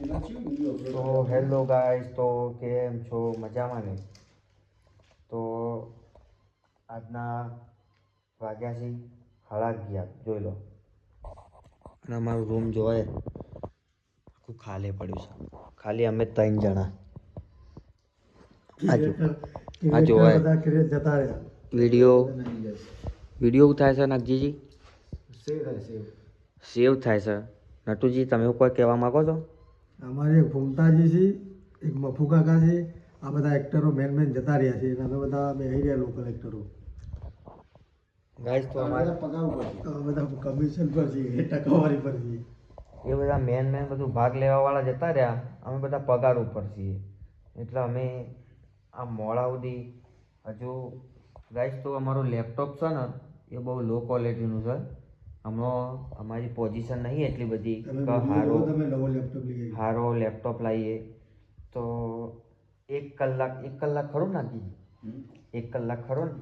તો hello guys તો કેમ છો? મજામાં ને? તો આજના વાગ્યા છે સાડા ગયા જોઈ લો. અને અમારું રૂમ જોવાય આખું ખાલી પડ્યું છે. ખાલી અમે ત્રણ જણા. આ જોવાય. વીડિયો વીડિયો થાય છે નાગજીજી? સેવ થાય સેવ સેવ થાય છે. નટુજી તમે કોઈ કહેવા માંગો છો? અમારે એક ફૂમતાજી છે એક મફુ કાકા છે આ બધા એક્ટરો મેન મેન જતા રહ્યા છે. અને અમે બધા બે રહ્યા લોકલ એક્ટરો ગાઈસ તો અમારે બધા કમિશન પર છીએ ટકાવારી પર છે. એ બધા મેન મેન બધું ભાગ લેવા વાળા જતા રહ્યા. અમે બધા પગાર ઉપર છીએ. એટલે અમે આ મોડા સુધી હજુ ગાઈસ તો અમારું લેપટોપ છે ને એ બહુ લો ક્વોલિટીનું છે. હમણાં અમારી પોઝિશન નહીં એટલી બધી હારો હારો લેપટોપ લાવીએ. તો એક કલાક એક કલાક ખરું નાખી એક કલાક ખરો ને?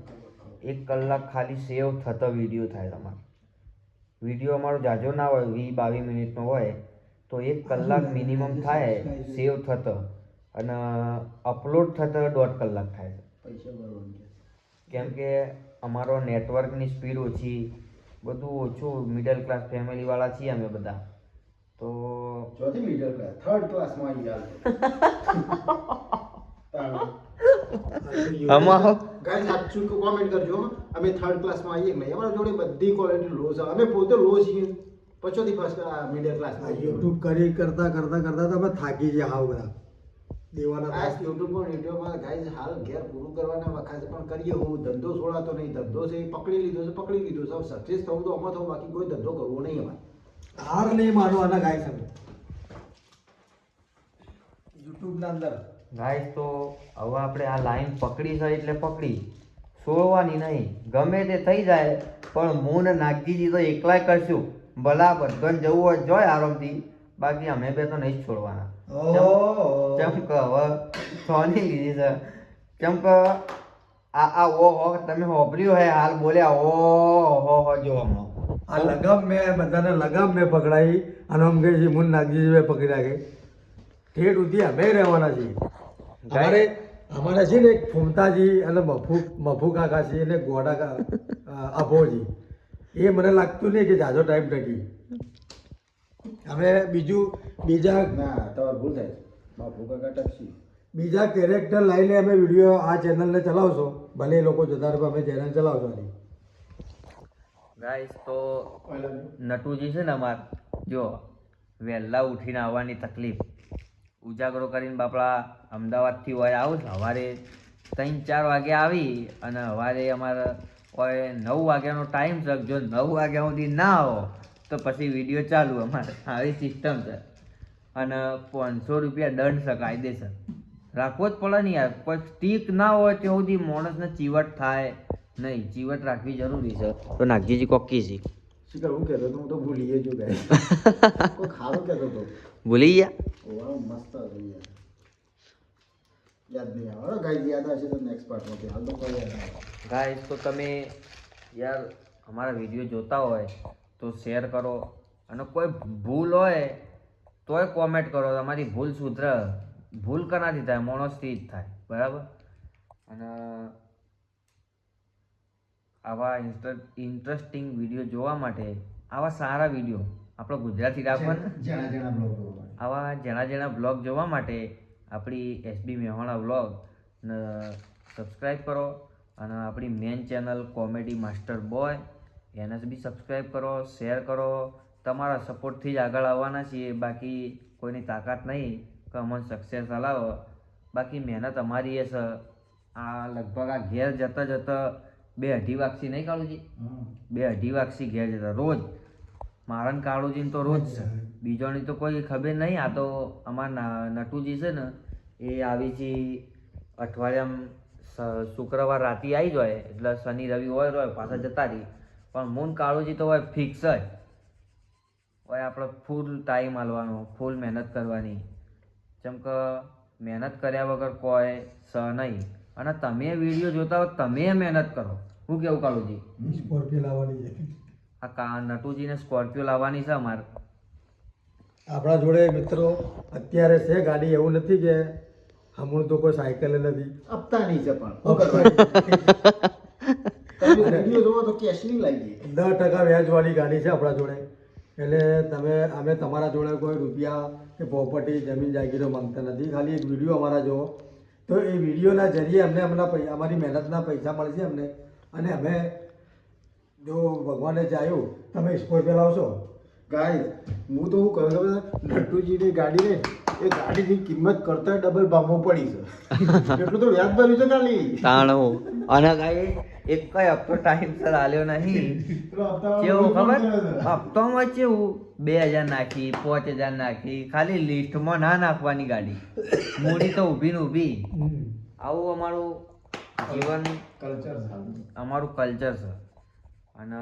એક કલાક ખાલી સેવ થતો વીડિયો થાય તમારો. વીડિયો અમારો જાજો ના હોય વીસ બાવીસ મિનિટનો હોય તો એક કલાક મિનિમમ થાય સેવ થતો. અને અપલોડ થતો દોઢ કલાક થાય. કેમ કે અમારો નેટવર્કની સ્પીડ ઓછી બધું ઓછું મિડલ ક્લાસ ફેમિલીવાળા છીએ અમે બધા. તો ચોથી મિડલ ક્લાસ થર્ડ ક્લાસમાં આવી ગયા આમાં ગાઈસ સાચું કોમેન્ટ કરજો અમે થર્ડ ક્લાસમાં આવીએ. નહીં અમારા જોડે બધી ક્વોલિટી લો છે. અમે પોતે લો છીએ. પછોથી ફર્સ્ટ મિડલ ક્લાસમાં યુટ્યુબ કરી કરતા કરતા કરતા તમે થાકી ગયા હાવ બધા. દેવાના આ યુટ્યુબ પર વિડીયોમાં ગાઈઝ હાલ ઘેર પૂરું કરવાના વખત પણ કરીએ હું ધંધો છોડાતો નહીં ધંધો છે એ પકડી લીધો છે પકડી લીધો છે. સક્સેસ થવું તો આમાં થવું બાકી કોઈ ધંધો કરવો નહીં અમારે. હાર નહીં માનવાના ગાય અમે. યુટ્યુબના અંદર. ગાઈઝ તો હવે આપણે આ લાઈન પકડી છે એટલે પકડી. છોડવાની નહીં ગમે તે થઈ જાય પણ હું ને નાગજીજી તો એકલાય કરશું. ભલા બધાને જવું હોય જોય આરામથી. બાકી અમે બે તો નહીં જ છોડવાના. ઓહો. કેમ કે હવે સોની લીધી છે કેમ કે આ આ ઓ હો તમે હોભર્યું હે હાલ બોલ્યા ઓ હો હો જો હમણાં આ લગામ મેં બધાને લગામ મેં પકડાઈ અને છે મુન નાગજી મેં પકડી રાખે ઠેઠ ઉધી અમે રહેવાના છીએ. અમારે અમારે છે ને એક ફૂમતાજી અને મફુ મફુ કાકા છે અને ગોડા કા અભોજી. એ મને લાગતું નહીં કે જાજો ટાઈમ ટકી અમે બીજું બીજા ના તમારે ભૂલ થાય બાપુ કાકા ટપસી બીજા કેરેક્ટર લઈને અમે વીડિયો આ ચેનલને ચલાવશો. ભલે એ લોકો જતા રહે અમે ચેનલ ચલાવશો નહીં. ગાઈસ તો નટુજી છે ને અમાર જો વહેલા ઉઠીને આવવાની તકલીફ. ઉજાગરો કરીને બાપડા અમદાવાદથી હોય આવું સવારે ત્રણ ચાર વાગે આવી અને સવારે અમારે હોય નવ વાગ્યાનો ટાઈમ છે. જો નવ વાગ્યા સુધી ના આવો તો પછી વીડિયો ચાલુ અમારે. આવી સિસ્ટમ છે. અને પાંચસો રૂપિયા દંડ છે કાયદેસર. રાખવો જ પડે ને યાર. પણ સ્ટીક ના હોય ત્યાં સુધી માણસને ચીવટ થાય નહીં. ચીવટ રાખવી જરૂરી છે. તો નાગજીજી કોકી છે શીખર હું કહેતો હું તો ભૂલી ગયો કહેતો ભૂલી મસ્ત યાદ નહીં આવે. ગાઈસ યાદ આવશે તો નેક્સ્ટ પાર્ટમાં હાલ તો કોઈ તો તમે યાર અમારા વીડિયો જોતા હોય તો શેર કરો. અને કોઈ ભૂલ હોય તોય કોમેન્ટ કરો. તમારી ભૂલ સુધર. ભૂલ કનાથી થાય માણસથી જ થાય. બરાબર? અને આવા ઇન્ટરેસ્ટિંગ વીડિયો જોવા માટે આવા સારા વીડિયો આપણો ગુજરાતી રાખવાના. આવા જણા જણા બ્લોગ જોવા માટે આપણી એસબી મેહોણા બ્લોગ સબસ્ક્રાઈબ કરો. અને આપણી main channel comedy master boy એને બી સબસ્ક્રાઈબ કરો શેર કરો. તમારા સપોર્ટથી જ આગળ આવવાના છીએ. બાકી કોઈની તાકાત નહીં કે અમને સક્સેસ હલાવો બાકી મહેનત અમારી એ છે. આ લગભગ આ ઘેર જતા જતા બે અઢી વાગસી નહીં કાળુજી? બે અઢી વાગસી ઘેર જતા. રોજ. મારન કાળુજીને તો રોજ છે. બીજોની તો કોઈ ખબર નહીં. આ તો અમારા નટુજી છે ને એ આવી છે અઠવાડિયામાં શુક્રવાર રાતે આવી જાય એટલે શનિ રવિ હોય રહ્યો પાછા જતા રહી. પણ મૂન કાળુજી તો હોય ફિક્સ જ. હોય આપણે ફૂલ ટાઈમ આલવાનો ફૂલ મહેનત કરવાની. જેમ કે મહેનત કર્યા વગર કોઈ સ નહીં. અને તમે વીડિયો જોતા હો તમે મહેનત કરો. હું કેવું કાળુજી સ્કોર્પિયો લાવવાની છે. આ કા નટુજીને સ્કોર્પિયો લાવવાની છે અમારે. આપણા જોડે મિત્રો અત્યારે છે ગાડી એવું નથી કે હમણાં તો કોઈ સાયકલ નથી. હપ્તાની છે પણ. વીડિયો જોવો તો કેશની લાગી દસ ટકા વ્યાજવાળી ગાડી છે આપણા જોડે. એટલે તમે અમે તમારા જોડે કોઈ રૂપિયા કે પ્રોપર્ટી જમીન જાગીરો માંગતા નથી. ખાલી એક વીડિયો અમારા જુઓ તો એ વિડીયોના જરીએ અમને અમને પૈસા અમારી મહેનતના પૈસા મળશે અમને. અને અમે જો ભગવાને ચાહ્યું તમે સ્કોર્પિયો લાવશો ગાય હું તો હું કહું છું નટુજીની ગાડી ને એ ગાડીની કિંમત કરતા ડબલ ભાવમાં પડી છે. એટલું તો વ્યાજ ભર્યું છે ખાલી. તાણું. અને કાંઈ એક કઈ હપ્તો ટાઈમસર આલ્યો નહીં. કેવું ખબર? હપ્તોમાં કેવું? બે હજાર નાખી પાંચ હજાર નાખી ખાલી લિસ્ટમાં ના નાખવાની ગાડી. મૂડી તો ઊભી ને ઊભી. આવું અમારું જીવન કલ્ચર અમારું કલ્ચર છે. અને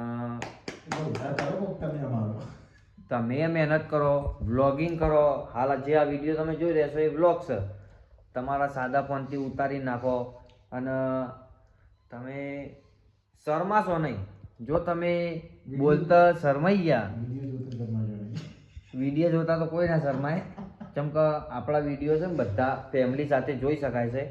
તમે મહેનત કરો વ્લોગિંગ કરો. હાલ જે આ વીડિયો તમે જોઈ રહ્યા છો એ વ્લોગ છે. તમારા સાદા ફોનથી ઉતારી નાખો. અને તમે શરમાશો નહીં. જો તમે બોલતા શરમાઈ ગયા. વીડિયો જોતો તો કોઈ ના શરમાય. કેમ કે આપણા વીડિયો છે ને બધા ફેમિલી સાથે જોઈ શકાય છે.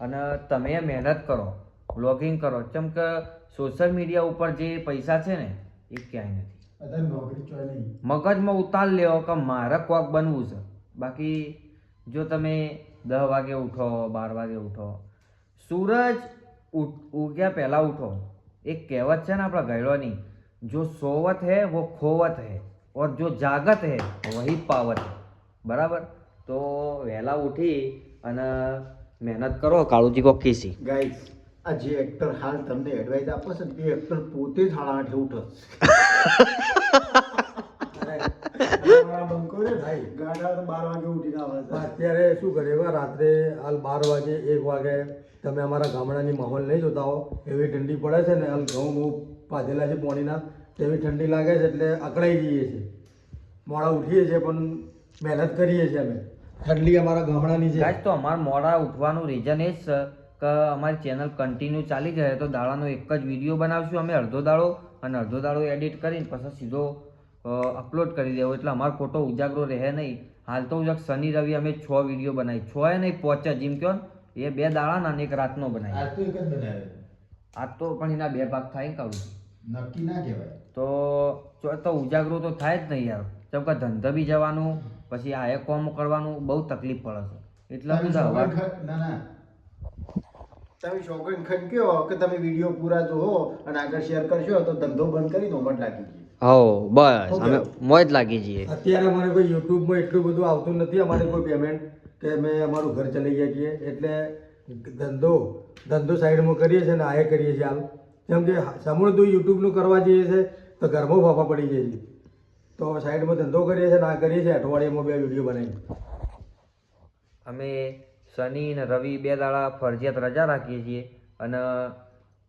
અને તમે મહેનત કરો વ્લોગિંગ કરો. કેમ કે સોશિયલ મીડિયા ઉપર જે પૈસા છે ને એ ક્યાંય નથી. મગજમાં ઉતાર લેવો કે મારે કોક બનવું છે. બાકી જો તમે દસ વાગે ઉઠો બાર વાગે ઉઠો સૂરજ ઉગ્યા પહેલાં ઉઠો. એક કહેવત છે ને આપણા ગયડોની જો સોવત હે વો ખોવત હે ઓર જો જાગત હે વહી પાવત બરાબર? તો વહેલા ઉઠી અને મહેનત કરો કાળુજી કો કીસી. ગાઈસ આ જે એક્ટર હાલ તમને એડવાઇસ આપો છે તે એક્ટર પોતે જ હાડા આઠે ઉઠે. અત્યારે શું કરે રાત્રે હાલ બાર વાગે એક વાગે તમે અમારા ગામડાની માહોલ નહીં જોતા હો, એવી ઠંડી પડે છે ને આમ ઘઉં બહુ પાધેલા છે પોણીના, તેવી ઠંડી લાગે છે એટલે અકળાઈ જઈએ છીએ. મોડા ઉઠીએ છીએ પણ મહેનત કરીએ છીએ અમે. ઠંડી અમારા ગામડાની છે. તો અમારા મોડા ઉઠવાનું રીઝન એ જ કે અમારી ચેનલ કન્ટિન્યુ ચાલી જાય તો દાડાનો એક જ વીડિયો બનાવશું અમે, અડધો દાડો, અને અડધો દાડો એડિટ કરીને પછી સીધો અપલોડ કરી દેવો. એટલે અમારો ખોટો ઉજાગરો રહે નહીં. હાલ તો ઉજાગ શનિ રવિ અમે છ વીડિયો બનાવી. છ એ નહીં પહોંચ્યા જીમ કહો ને એ બે દાડાના અને એક રાતનો બનાવી આજ તો એક જ બનાવ્યો આજ તો પણ એના બે ભાગ થાય ને કાઢું નક્કી ના કહેવાય. તો તો ઉજાગરો તો થાય જ નહીં યાર. જેમ કે ધંધા બી જવાનું પછી આ એ કોમ કરવાનું બહુ તકલીફ પડે છે. એટલે શોખન ના ના. તમે શોખન ખન કે તમે વીડિયો પૂરા જોવો અને આગળ શેર કરશો તો ધંધો બંધ કરી દો મત લાગી ગઈ. હો બસ. અમે મોજ લાગી જઈએ અત્યારે અમારે કોઈ યુટ્યુબમાં એટલું બધું આવતું નથી અમારે કોઈ પેમેન્ટ કે અમે અમારું ઘર ચલાવી ગયા છીએ. એટલે ધંધો ધંધો સાઈડમાં કરીએ છીએ ને આ કરીએ છીએ હાલ જેમ કે સમૂળ તો યુટ્યુબનું કરવા જઈએ છીએ તો ઘરમાં ફાફા પડી જાય છે. તો સાઈડમાં ધંધો કરીએ છીએ ને આ કરીએ છીએ, અઠવાડિયામાં બે વીડિયો બનાવી અમે શનિ અને રવિ બે દાડા ફરજિયાત રજા રાખીએ છીએ અને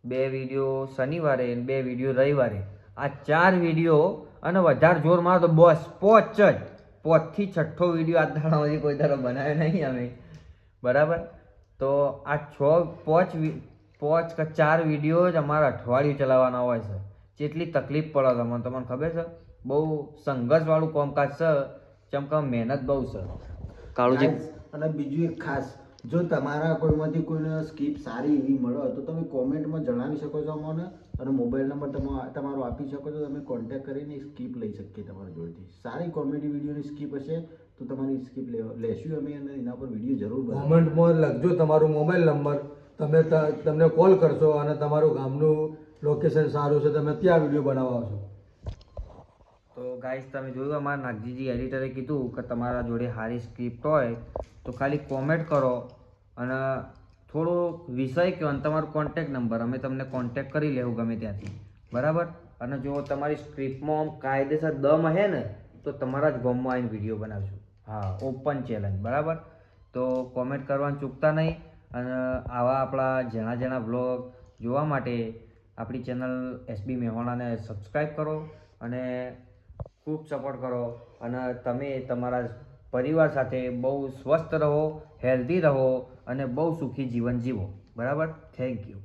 બે વીડિયો શનિવારે અને બે વીડિયો રવિવારે. આ ચાર વીડિયો અને વધારે જોર મારો તો બસ, પોચ જ. પોચથી છઠ્ઠો વીડિયો આ દાડામાંથી કોઈ દાડો બનાવ્યો નહીં અમે. બરાબર? તો આ છ પોચ વિ- પોચ કે ચાર વીડિયો જ અમારા અઠવાડિયું ચલાવવાના હોય છે. જેટલી તકલીફ પડે તમને તમને ખબર છે? બહુ સંઘર્ષવાળું કામકાજ છે. ચમ કે મહેનત બહુ છે. કાળુજી. અને બીજું એક ખાસ જો તમારા કોઈમાંથી કોઈને સ્કીપ સારી એવી મળે તો તમે કોમેન્ટમાં જણાવી શકો છો અમને. અને મોબાઈલ નંબર તમા- તમારો આપી શકો છો તમે કોન્ટેક્ટ કરીને સ્કીપ લઈ શકીએ તમારા જોડેથી. સારી કોમેડી વિડીયોની સ્કીપ હશે તો તમારી સ્કીપ લેશું અમે અને એના પર વીડિયો જરૂર. કોમેન્ટમાં લખજો તમારો મોબાઈલ નંબર. તમે ત- તમને કોલ કરશો અને તમારું ગામનું લોકેશન સારું છે તમે ત્યાં વીડિયો બનાવવા આવશો તો ગાઈસ તમે જોયું અમારા નાગજીજી એડિટરે કીધું કે તમારા જોડે સારી સ્ક્રિપ્ટ હોય તો ખાલી કોમેન્ટ કરો અને થોડો વિષય કહો અને તમારો કોન્ટેક નંબર અમે તમને કોન્ટેક કરી લેવું ગમે ત્યાંથી. બરાબર? અને જો તમારી સ્ક્રિપ્ટમાં આમ કાયદેસર દમ હે ને, તો તમારા જ ગોમમાં આવીને વીડિયો બનાવશું. હા ઓપન ચેલેન્જ બરાબર? તો કોમેન્ટ કરવાનું ચૂકતા નહીં. અને આવા આપણા જણા જણા વ્લોગ જોવા માટે આપણી ચેનલ એસબી મેહોણાને સબસ્ક્રાઈબ કરો અને ખૂબ સપોર્ટ કરો. અને તમે તમારા પરિવાર સાથે બહુ સ્વસ્થ રહો હેલ્ધી રહો. અને બહુ સુખી જીવન જીવો. બરાબર? Thank you